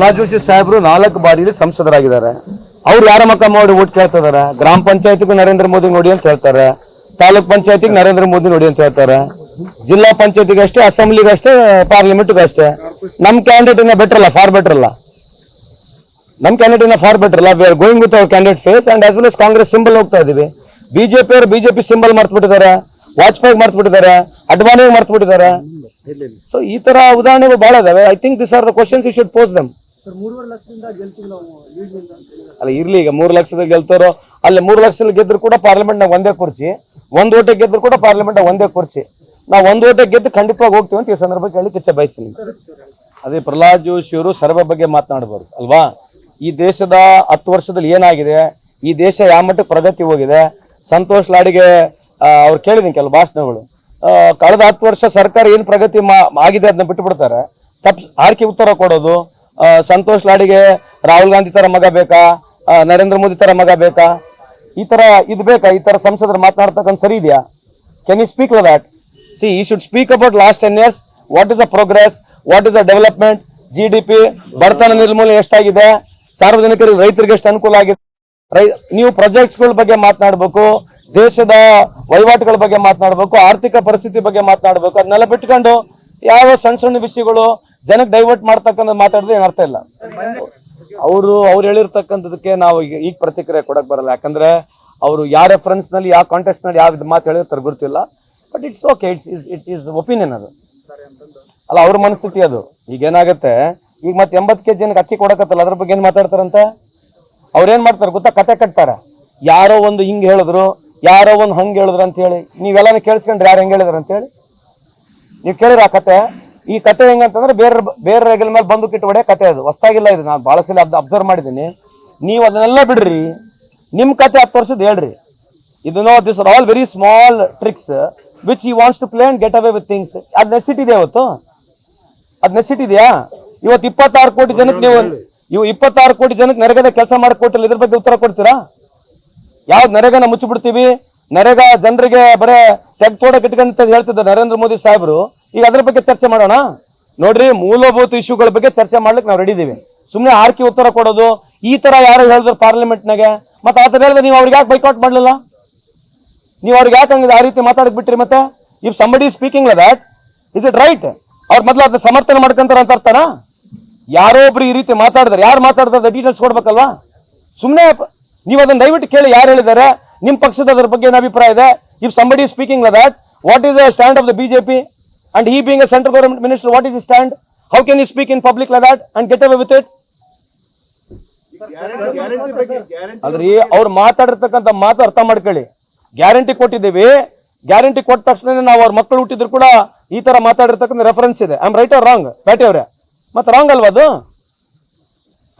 ಪ್ರಹ್ಲಾದ್ ಜೋಶಿ ಸಾಹೇಬರು ನಾಲ್ಕು ಬಾರಿ ಸಂಸದರಾಗಿದ್ದಾರೆ. ಅವ್ರು ಯಾರ ಮಕ್ಕ ಮಾಡಿ ಓಟ್ ಕೇಳ್ತಾ ಗ್ರಾಮ ಪಂಚಾಯತಿಗೂ ನರೇಂದ್ರ ಮೋದಿ ನೋಡಿ ಅಂತ ಹೇಳ್ತಾರೆ. ತಾಲೂಕ್ ಪಂಚಾಯತಿಗೆ ನರೇಂದ್ರ ಮೋದಿ ನೋಡಿ ಅಂತ ಹೇಳ್ತಾರೆ. ಜಿಲ್ಲಾ ಪಂಚಾಯತಿಗೆ ಅಷ್ಟೇ, ಅಸೆಂಬ್ಲಿಗೆ ಅಷ್ಟೇ, ಪಾರ್ಲಿಮೆಂಟ್ಗೂ ಅಷ್ಟೇ. ನಮ್ ಕ್ಯಾಂಡಿಡೇಟ್ ಇನ್ನ ಬೆಟರ್ ಅಲ್ಲ ಫಾರ್ ಬೆಟರ್ ಅಲ್ಲ. ನಮ್ ಕ್ಯಾಂಡಿಡೇಟ್ ಇನ್ನ ಫಾರ್ ಬೆಟರ್ ಅಲ್ಲ. Are going with our candidate face and as well as Congress symbol ಹೋಗ್ತಾ ಇದೀವಿ. ಬಿಜೆಪಿ ಅವರು ಬಿಜೆಪಿ ಸಿಂಬಲ್ ಮರ್ತ್ಬಿಟ್ಟಿದ್ದಾರೆ. ವಾಜಪೇಯಿ ಮರ್ತ್ಬಿಟ್ಟಿದ್ದಾರೆ. ಅಡ್ವಾನಿ ಅಡ್ವಾಣಿ ಮರ್ತ್ ಬಿಟ್ಟಿದ್ದಾರೆ ಸೊ ಈ ತರ ಉದಾಹರಣೆಗಳು ಬಹಳ ಇದಾವೆ. I think this are the questions you should pose them ನಾವು ಅಲ್ಲ ಇರ್ಲಿ ಈಗ ಮೂರು ಲಕ್ಷದ ಗೆಲ್ತಾರೋ ಅಲ್ಲಿ ಮೂರು ಲಕ್ಷದಲ್ಲಿ ಗೆದ್ರು ಕೂಡ ಪಾರ್ಲಿಮೆಂಟ್ ನಾಗ ಒಂದೇ ಕುರ್ಚಿ ಒಂದ್ ಓಟೆ ಗೆದ್ರು ಕೂಡ ಪಾರ್ಲಿಮೆಂಟ್ ಒಂದೇ ಕುರ್ಚಿ. ನಾವು ಒಂದ್ ಓಟೆ ಗೆದ್ದು ಖಂಡಿತವಾಗಿ ಹೋಗ್ತೀವಿ ಅಂತ ಈ ಸಂದರ್ಭಕ್ಕೆ ಹೇಳಿ ಇಚ್ಛೆ ಬಯಸ್ತೀನಿ. ಅದೇ ಪ್ರಹ್ಲಾದ್ ಜೋಶಿ ಅವರು ಸರ್ವೆ ಬಗ್ಗೆ ಮಾತನಾಡಬಾರ್ದು ಅಲ್ವಾ? ಈ ದೇಶದ ಹತ್ತು ವರ್ಷದಲ್ಲಿ ಏನಾಗಿದೆ? ಈ ದೇಶ ಯಾವ ಮಟ್ಟಕ್ಕೆ ಪ್ರಗತಿ ಹೋಗಿದೆ? ಸಂತೋಷ್ ಲಾಡಿಗೆ ಅವ್ರು ಕೇಳಿದೀನಿ ಕೆಲವು ಭಾಷಣಗಳು. ಕಳೆದ ಹತ್ತು ವರ್ಷ ಸರ್ಕಾರ ಏನು ಪ್ರಗತಿ ಮಾ- ಆಗಿದೆ ಅದನ್ನ ಬಿಟ್ಟು ಬಿಡ್ತಾರೆ ತಪ್ಪು ಆರ್ಕೆ ಉತ್ತರ ಕೊಡೋದು ಸಂತೋಷ್ ಲಾಡಿಗೆ ರಾಹುಲ್ ಗಾಂಧಿ ತರ ಮಗ ಬೇಕಾ? ನರೇಂದ್ರ ಮೋದಿ ತರ ಮಗ ಬೇಕಾ? ಈ ತರ ಇದು ಬೇಕಾ? ಈ ತರ ಸಂಸದರು ಮಾತನಾಡ್ತಕ್ಕಂಥ ಸರಿ ಇದೆಯಾ? Can you speak that see he should speak about last ten years what is the progress what is the development G D P ಬಡತನ ನಿರ್ಮೂಲನೆ ಎಷ್ಟಾಗಿದೆ? ಸಾರ್ವಜನಿಕರಿಗೆ ರೈತರಿಗೆ ಎಷ್ಟು ಅನುಕೂಲ ಆಗಿದೆ? ನೀವು ಪ್ರಾಜೆಕ್ಟ್ಸ್ಗಳ ಬಗ್ಗೆ ಮಾತನಾಡಬೇಕು, ದೇಶದ ವಹಿವಾಟುಗಳ ಬಗ್ಗೆ ಮಾತನಾಡಬೇಕು, ಆರ್ಥಿಕ ಪರಿಸ್ಥಿತಿ ಬಗ್ಗೆ ಮಾತನಾಡಬೇಕು, ಅದನ್ನೆಲ್ಲ ಬಿಟ್ಕೊಂಡು ಯಾವ ಸಣ್ಣ ಸಣ್ಣ ವಿಷಯಗಳು ಜನಕ್ಕೆ ಡೈವರ್ಟ್ ಮಾಡ್ತಕ್ಕಂಥ ಮಾತಾಡಿದ್ರೆ ಏನ್ ಅರ್ಥ ಇಲ್ಲ. ಅವರು, ಅವ್ರು ಹೇಳಿರ್ತಕ್ಕಂಥದಕ್ಕೆ ನಾವು ಈಗ ಪ್ರತಿಕ್ರಿಯೆ ಕೊಡಕ್ ಬರಲ್ಲ. ಯಾಕಂದ್ರೆ ಅವರು ಯಾವ ರೆಫರೆನ್ಸ್ನಲ್ಲಿ, ಯಾವ ಕಾಂಟೆಸ್ಟ್ನಲ್ಲಿ ಯಾವ ಮಾತು ಹೇಳಿದ್ರೆ ಗೊತ್ತಿಲ್ಲ. But it's okay it's it is opinion ಅದು. ಅಲ್ಲ, ಅವ್ರ ಮನಸ್ಥಿತಿ ಅದು. ಈಗ ಏನಾಗುತ್ತೆ, ಈಗ ಮತ್ತೆ ಎಂಬತ್ತು ಕೆಜಿ ಜನಕ್ಕೆ ಅಕ್ಕಿ ಕೊಡಕತ್ತಲ್ಲ, ಅದ್ರ ಬಗ್ಗೆ ಏನ್ ಮಾತಾಡ್ತಾರಂತೆ? ಅವ್ರೇನ್ ಮಾಡ್ತಾರೆ ಗೊತ್ತಾ? ಕತೆ ಕಟ್ತಾರೆ. ಯಾರೋ ಒಂದು ಹಿಂಗ್ ಹೇಳಿದ್ರು, ಯಾರೋ ಒಂದು ಹಂಗ್ ಹೇಳಿದ್ರು ಅಂತ ಹೇಳಿ. ನೀವೆಲ್ಲನೂ ಕೇಳಿಸ್ಕೊಂಡ್ರೆ ಯಾರು ಹೆಂಗ್ ಹೇಳಿದ್ರು ಅಂತೇಳಿ ನೀವು ಕೇಳಿರ ಆ ಕತೆ? ಈ ಕತೆ ಹೆಂಗಂತಂದ್ರೆ ಬೇರೆ ಬೇರೆ ರೇಗಲ್ ಮೇಲೆ ಬಂದು ಕಿಟ್ಟು ಹೊಡೆ ಕತೆ ಅದು. ಹೊಸ್ತಾಗಿಲ್ಲ ಇದು. ನಾನು ಭಾಳ ಸಲ ಅಬ್ಸರ್ವ್ ಮಾಡಿದ್ದೀನಿ. ನೀವು ಅದನ್ನೆಲ್ಲ ಬಿಡ್ರಿ. ನಿಮ್ಮ ಕತೆ ಹತ್ತು ವರ್ಷದ ಹೇಳ್ರಿ. ಇದು no this are all very small tricks which he wants to plan and get away with things ಅದು ನೆಸಿಟಿ ಇದೆ ಇವತ್ತು? ಅದು ನೆಸಿಟಿ ಇದೆಯಾ? ಇವತ್ತು ಇಪ್ಪತ್ತಾರು ಕೋಟಿ ಜನಕ್ಕೆ ನೀವು ಇವು ಇಪ್ಪತ್ತಾರು ಕೋಟಿ ಜನಕ್ಕೆ ನರೇಗದ ಕೆಲಸ ಮಾಡಿಕೊಟ್ಟಿಲ್ಲ ಇದ್ರ ಬಗ್ಗೆ ಉತ್ತರ ಕೊಡ್ತೀರಾ? ಯಾವ್ದು ನರೇಗನ ಮುಚ್ಚಿಬಿಡ್ತೀವಿ? ನರೇಗಾ ಜನರಿಗೆ ಬರೇ ತೆಗ್ ತೋಡಕ್ ಇಟ್ಕೊಂತ ಹೇಳ್ತಿದ್ದ ನರೇಂದ್ರ ಮೋದಿ ಸಾಹೇಬರು. ಈಗ ಅದ್ರ ಬಗ್ಗೆ ಚರ್ಚೆ ಮಾಡೋಣ. ನೋಡ್ರಿ, ಮೂಲಭೂತ ಇಶ್ಯೂಗಳ ಬಗ್ಗೆ ಚರ್ಚೆ ಮಾಡ್ಲಿಕ್ಕೆ ನಾವು ರೆಡಿ ಇದೀವಿ. ಸುಮ್ಮನೆ ಆರ್ಕಿ ಉತ್ತರ ಕೊಡೋದು, ಈ ತರ ಯಾರು ಹೇಳಿದ್ರು ಪಾರ್ಲಿಮೆಂಟ್ನಾಗೆ. ಮತ್ತೆ ಆ ತರ ಹೇಳಿದ್ರೆ ನೀವು ಅವ್ರಿಗೆ ಯಾಕೆ ಬೈಕೌಟ್ ಮಾಡ್ಲಿಲ್ಲ? ನೀವು ಅವ್ರಿಗೆ ಯಾಕೆ ಹಂಗೆ ಆ ರೀತಿ ಮಾತಾಡಕ್ ಬಿಟ್ರಿ ಮತ್ತೆ? If somebody speaking that is it right ಅವ್ರು ಮೊದಲು ಅದನ್ನ ಸಮರ್ಥನೆ ಮಾಡ್ಕೊಂತಾರ ಅಂತ ಅರ್ಥನಾ? ಯಾರೋ ಒಬ್ರು ಈ ರೀತಿ ಮಾತಾಡಿದ್ರೆ. ಯಾರು ಮಾತಾಡಿದ್ರೆ ಡೀಟೇಲ್ಸ್ ಕೊಡ್ಬೇಕಲ್ವಾ? ಸುಮ್ಮನೆ ನೀವು ಅದನ್ನ ದಯವಿಟ್ಟು ಕೇಳಿ ಯಾರು ಹೇಳಿದ್ದಾರೆ. ನಿಮ್ಮ ಪಕ್ಷದ ಅದ್ರ ಬಗ್ಗೆ ಏನು ಅಭಿಪ್ರಾಯ ಇದೆ? If somebody speaking that what is the stand of the BJP and he being a central government minister, what is his stand? How can he speak in public like that and get away with it? ಅಂದ್ರೆ ಅವ್ರು ಮಾತಾಡಿರ್ತಕ್ಕಂಥ ಮಾತು ಅರ್ಥ ಮಾಡ್ಕೊಳ್ಳಿ. Guarantee ಕೊಟ್ಟಿದ್ದೀವಿ. Guarantee ಕೊಟ್ಟ ತಕ್ಷಣ ನಾವು ಅವ್ರ ಮಕ್ಕಳು ಹುಟ್ಟಿದ್ರು ಕೂಡ ಈ ತರ ಮಾತಾಡಿರ್ತಕ್ಕಂಥ ರೆಫರೆನ್ಸ್ ಇದೆ. I am right or wrong patty ಅವ್ರೆ? ಮತ್ತೆ ರಾಂಗ್ ಅಲ್ವಾ ಅದು?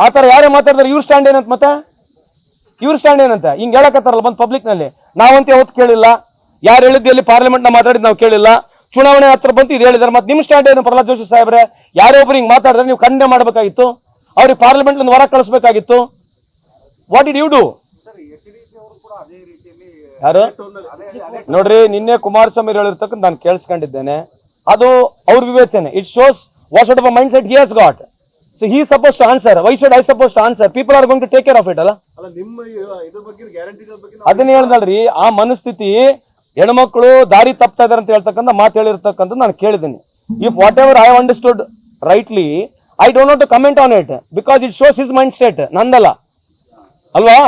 ಆ ತರ ಯಾರೇ ಮಾತಾಡಿದ್ರೆ ಇವ್ರ ಸ್ಟ್ಯಾಂಡ್ ಏನಂತ ಮತ್ತೆ? ಇವ್ರ ಸ್ಟ್ಯಾಂಡ್ ಏನಂತ? ಹಿಂಗ್ ಹೇಳಕತ್ತಾರಲ್ಲ ಬಂದ್ ಪಬ್ಲಿಕ್ನಲ್ಲಿ. ನಾವಂತ ಯಾವತ್ತು ಕೇಳಿಲ್ಲ. ಯಾರು ಹೇಳಿದ್ದು ಎಲ್ಲಿ ಪಾರ್ಲಿಮೆಂಟ್ನ ಮಾತಾಡಿದ್ ನಾವು ಕೇಳಿಲ್ಲ. ಚುನಾವಣೆ ಹತ್ರ ಬಂತು ಇದು ಹೇಳಿದಾರೆ ಮತ್ತೆ ನಿಮ್ಮ ಸ್ಟ್ಯಾಂಡ್ ಏನು ಪ್ರಹ್ಲಾದ್ ಜೋಶಿ ಸಾಹೇಬ್ರೆ? ಯಾರೋ ಒಬ್ರು ಹಿಂಗ್ ಮಾತಾಡಿದ್ರೆ ನೀವು ಖಂಡನೆ ಮಾಡಬೇಕಾಗಿತ್ತು. ಅವ್ರಿಗೆ ಪಾರ್ಲಿಮೆಂಟ್ ಹೊರ ಕಳಿಸ್ಬೇಕಾಗಿತ್ತು. ವಾಟ್ ಇಡ್ ಯು ಡು ಯಾರು? ನೋಡ್ರಿ ನಿನ್ನೆ ಕುಮಾರಸ್ವಾಮಿ ಹೇಳಿರ್ತಕ್ಕಂಥ ನಾನು ಕೇಳಿಸ್ಕೊಂಡಿದ್ದೇನೆ. ಅದು ಅವ್ರ ವಿವೇಚನೆ. It shows what should of mind set he has got so he suppose to answer why should I suppose to answer people are going to take care of it ಅಲ್ಲ? ಅದನ್ನ ಹೇಳ್ದಲ್ರಿ ಆ ಮನಸ್ಥಿತಿ ಹೆಣ್ಮಕ್ಳು ದಾರಿ ತಪ್ತಾ ಇದಾರೆ ಅಂತ ಹೇಳ್ತಕ್ಕಂಥ ಮಾತು ಹೇಳಿರ್ತಕ್ಕಂಥ ನಾನು ಕೇಳಿದ್ದೀನಿ. If whatever I understood rightly I don't not to comment on it because it shows his mind set ನಂದಲ್ಲ. ಅಲ್ವಾ?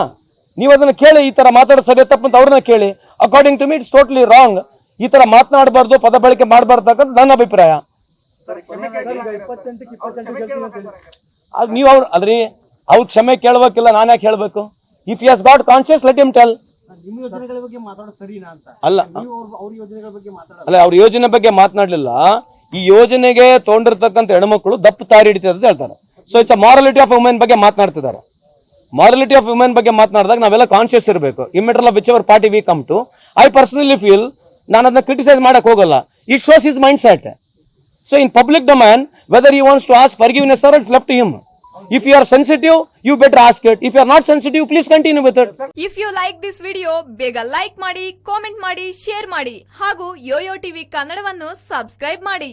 ನೀವು ಅದನ್ನ ಕೇಳಿ, ಈ ತರ ಮಾತಾಡೋ ಸರಿ ತಪ್ಪಂತ ಅವ್ರನ್ನ ಕೇಳಿ. According to me it's totally wrong ಈ ತರ ಮಾತನಾಡಬಾರ್ದು, ಪದ ಬಳಕೆ ಮಾಡಬಾರ್ದು ನನ್ನ ಅಭಿಪ್ರಾಯ. ನೀವ್ ನೀವು ಅವ್ರು ಅಲ್ರಿ ಅವ್ರು ಕ್ಷಮೆ ಕೇಳಬೇಕಿಲ್ಲ ನಾನು ಯಾಕೆ ಹೇಳ್ಬೇಕು if has got conscious let him tell ಅಲ್ಲ ಅಲ್ಲ ಅವ್ರ ಯೋಜನೆ ಬಗ್ಗೆ ಮಾತನಾಡ್ಲಿಲ್ಲ. ಈ ಯೋಜನೆಗೆ ತೊಗೊಂಡಿರ್ತಕ್ಕಂಥ ಹೆಣ್ಮಕ್ಳು ದಪ್ಪ ತಾರಿ ಹಿಡಿತಾರೆ ಅಂತ ಹೇಳ್ತಾರೆ. So it's morality of women ಬಗ್ಗೆ ಮಾತನಾಡ್ತಿದ್ದಾರೆ. ಮಾರಾಲಿಟಿ ಆಫ್ ವುಮೆನ್ ಬಗ್ಗೆ ಮಾತನಾಡಿದಾಗ ನಾವೆಲ್ಲ ಕಾನ್ಶಿಯಸ್ ಇರಬೇಕು. Immaterial of which our party we come to I personally feel ನಾನು ಅದನ್ನ ಕ್ರಿಟಿಸೈಸ್ ಮಾಡಕ್ ಹೋಗಲ್ಲ. It shows his mind set so in public domain whether you wants to ask forgiveness or it's left him if you are sensitive you better ask it if you are not sensitive please continue with it if you like this video ಬೇಗ like ಮಾಡಿ comment ಮಾಡಿ share ಮಾಡಿ ಹಾಗೂ Yoyo TV ಕನ್ನಡವನ್ನು subscribe ಮಾಡಿ.